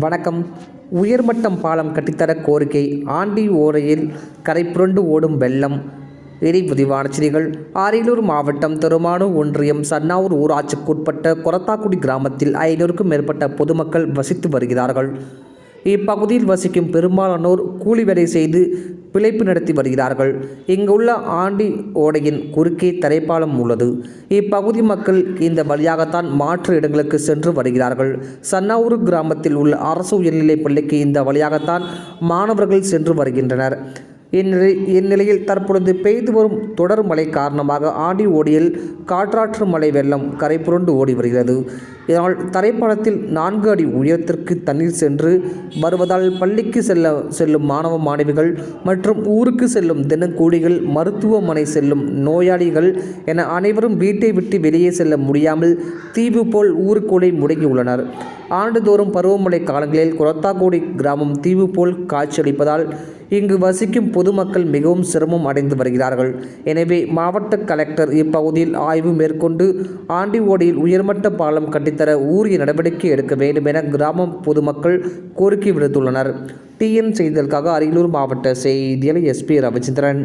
வணக்கம். உயர்மட்டம் பாலம் கட்டித்தர கோரிக்கை. ஆண்டி ஓரையில் கரை புரண்டு ஓடும் வெள்ளம். எரிபுதிவான செடிகள். செய்திகள் அரியலூர் மாவட்டம் திருமானூர் ஒன்றியம் சன்னாவூர் ஊராட்சிக்குட்பட்ட கொரத்தாக்குடி கிராமத்தில் ஐநூறுக்கும் மேற்பட்ட பொதுமக்கள் வசித்து வருகிறார்கள். இப்பகுதியில் வசிக்கும் பெரும்பாலானோர் கூலி வேலை செய்து பிழைப்பு நடத்தி வருகிறார்கள். இங்குள்ள ஆண்டி ஓடையின் குறுக்கே தரைப்பாலம் உள்ளது. இப்பகுதி மக்கள் இந்த வழியாகத்தான் மாற்று இடங்களுக்கு சென்று வருகிறார்கள். சன்னாவூர் கிராமத்தில் உள்ள அரசு உயர்நிலைப் பள்ளிக்கு இந்த வழியாகத்தான் மாணவர்கள் சென்று வருகின்றனர். இந்நிலை இந்நிலையில் தற்பொழுது பெய்து வரும் தொடர் மழை காரணமாக ஆண்டி ஓடியில் காற்றாற்று மழை வெள்ளம் கரை புரண்டு ஓடி வருகிறது. இதனால் தரைப்பாலத்தில் நான்கு அடி உயரத்திற்கு தண்ணீர் சென்று வருவதால் பள்ளிக்கு செல்ல செல்லும் மாணவ மாணவிகள் மற்றும் ஊருக்கு செல்லும் தினக்கூலிகள் மருத்துவமனை செல்லும் நோயாளிகள் என அனைவரும் வீட்டை விட்டு வெளியே செல்ல முடியாமல் தீவு போல் ஊருக்குள்ளே முடங்கியுள்ளனர். ஆண்டுதோறும் பருவமழை காலங்களில் குரத்தாக்குடி கிராமம் தீவு போல் காட்சியளிப்பதால் இங்கு வசிக்கும் பொதுமக்கள் மிகவும் சிரமம் அடைந்து வருகிறார்கள். எனவே மாவட்ட கலெக்டர் இப்பகுதியில் ஆய்வு மேற்கொண்டு ஆண்டி ஓடியில் உயர்மட்ட பாலம் கட்டித்தர ஊரிய நடவடிக்கை எடுக்க வேண்டும் என கிராம பொதுமக்கள் கோரிக்கை விடுத்துள்ளனர். டிஎன் செய்திகளுக்காக அரியலூர் மாவட்ட செய்தியாளர் எஸ்பி ரவிச்சந்திரன்.